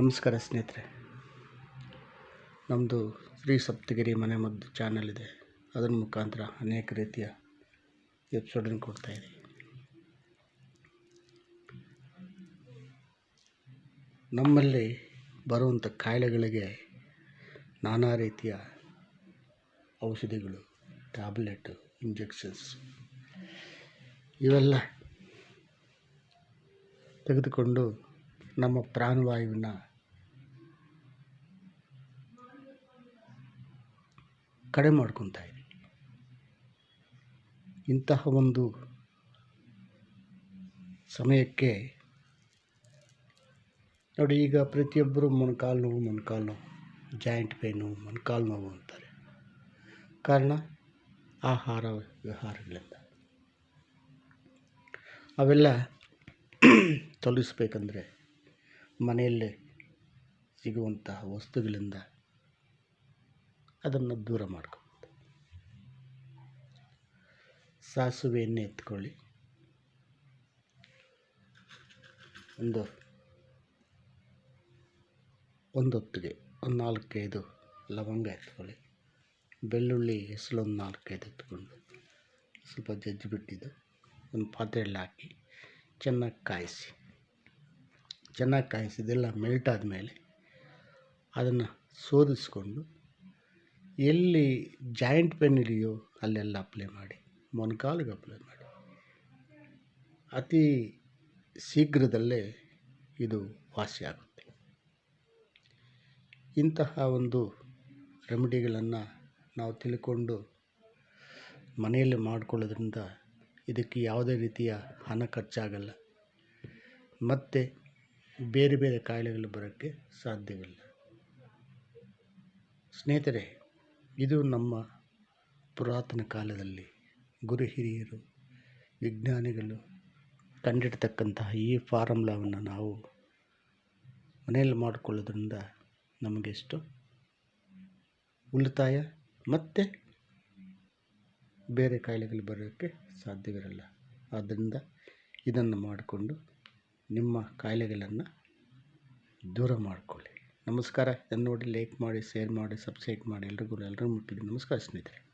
ನಮಸ್ಕಾರ ಸ್ನೇಹಿತರೆ. ನಮ್ಮದು ಶ್ರೀ ಸಪ್ತಗಿರಿ ಮನೆಮದ್ದು ಚಾನಲ್ ಇದೆ. ಅದರ ಮುಖಾಂತರ ಅನೇಕ ರೀತಿಯ ಎಪಿಸೋಡನ್ನು ಕೊಡ್ತಾಯಿದ್ದೀವಿ ನಮ್ಮಲ್ಲಿ ಬರುವಂಥ ಕಾಯಿಲೆಗಳಿಗೆ ನಾನಾ ರೀತಿಯ ಔಷಧಿಗಳು, ಟ್ಯಾಬ್ಲೆಟು ಇಂಜೆಕ್ಷನ್ಸ್ ಇವೆಲ್ಲ ತೆಗೆದುಕೊಂಡು ನಮ್ಮ ಪ್ರಾಣವಾಯುವಿನ ಕಡಿಮೆ ಮಾಡ್ಕೊತಾ ಇದೆ. ಇಂತಹ ಒಂದು ಸಮಯಕ್ಕೆ ನೋಡಿ, ಈಗ ಪ್ರತಿಯೊಬ್ಬರು ಮೊಣಕಾಲು ನೋವು ಮೊಣಕಾಲು ನೋವು, ಜಾಯಿಂಟ್ ಪೇನು ಮೊಣಕಾಲು ನೋವು ಅಂತಾರೆ. ಕಾರಣ ಆಹಾರ ವಿಹಾರಗಳಿಂದ ಅವೆಲ್ಲ ತೊಲಗಿಸ್ಬೇಕಂದ್ರೆ ಮನೆಯಲ್ಲೇ ಸಿಗುವಂತಹ ವಸ್ತುಗಳಿಂದ ಅದನ್ನು ದೂರ ಮಾಡ್ಕೋಬೋದು ಸಾಸಿವೆ ಎಣ್ಣೆ ಎತ್ಕೊಳ್ಳಿ. ಒಂದು, ಒಂದೊತ್ತಿಗೆ ಒಂದು ನಾಲ್ಕೈದು ಲವಂಗ ಎತ್ಕೊಳ್ಳಿ. ಬೆಳ್ಳುಳ್ಳಿ ಹೆಸಲೊಂದು ಒಂದು ನಾಲ್ಕೈದು ಎತ್ಕೊಂಡು ಸ್ವಲ್ಪ ಜಜ್ಜಿ ಬಿಟ್ಟಿದ್ದು ಒಂದು ಪಾತ್ರೆಯಲ್ಲಿ ಹಾಕಿ ಚೆನ್ನಾಗಿ ಕಾಯಿಸಿ. ಚೆನ್ನಾಗಿ ಕಾಯಿಸಿ ಇದೆಲ್ಲ ಮೆಲ್ಟ್ ಆದಮೇಲೆ ಅದನ್ನು ಶೋಧಿಸ್ಕೊಂಡು ಎಲ್ಲಿ ಜಾಯಿಂಟ್ ಪೆನ್ ಇದೆಯೋ ಅಲ್ಲೆಲ್ಲ ಅಪ್ಲೈ ಮಾಡಿ ಮೊಣಕಾಲಿಗೆ ಅಪ್ಲೈ ಮಾಡಿ. ಅತಿ ಶೀಘ್ರದಲ್ಲೇ ಇದು ವಾಸಿಯಾಗುತ್ತೆ ಇಂತಹ ಒಂದು ರೆಮಿಡಿಗಳನ್ನು ನಾವು ತಿಳ್ಕೊಂಡು ಮನೆಯಲ್ಲಿ ಮಾಡ್ಕೊಳ್ಳೋದ್ರಿಂದ ಇದಕ್ಕೆ ಯಾವುದೇ ರೀತಿಯ ಹಣ ಖರ್ಚಾಗಲ್ಲ. ಮತ್ತು ಬೇರೆ ಬೇರೆ ಕಾಯಿಲೆಗಳು ಬರೋಕ್ಕೆ ಸಾಧ್ಯವಿಲ್ಲ. ಸ್ನೇಹಿತರೆ, ಇದು ನಮ್ಮ ಪುರಾತನ ಕಾಲದಲ್ಲಿ ಗುರು ಹಿರಿಯರು, ವಿಜ್ಞಾನಿಗಳು ಕಂಡಿಡ್ತಕ್ಕಂತಹ ಈ ಫಾರ್ಮುಲಾವನ್ನು ನಾವು ಮನೆಯಲ್ಲಿ ಮಾಡಿಕೊಳ್ಳೋದ್ರಿಂದ ನಮಗೆಷ್ಟು ಉಳಿತಾಯ ಮತ್ತು ಬೇರೆ ಕಾಯಿಲೆಗಳು ಬರೋಕ್ಕೆ ಸಾಧ್ಯವಿರಲ್ಲ. ಆದ್ದರಿಂದ ಇದನ್ನು ಮಾಡಿಕೊಂಡು ನಿಮ್ಮ ಕಾಯಿಲೆಗಳನ್ನು ದೂರ ಮಾಡಿಕೊಳ್ಳಿ. ನಮಸ್ಕಾರ. ಇದನ್ನು ನೋಡಿ ಲೈಕ್ ಮಾಡಿ ಶೇರ್ ಮಾಡಿ ಸಬ್ಸ್ಕ್ರೈಬ್ ಮಾಡಿ. ಎಲ್ರಿಗೂ ಎಲ್ಲರೂ ಮುಟ್ಟಿದ್ದೀನಿ ನಮಸ್ಕಾರ ಸ್ನೇಹಿತರೆ.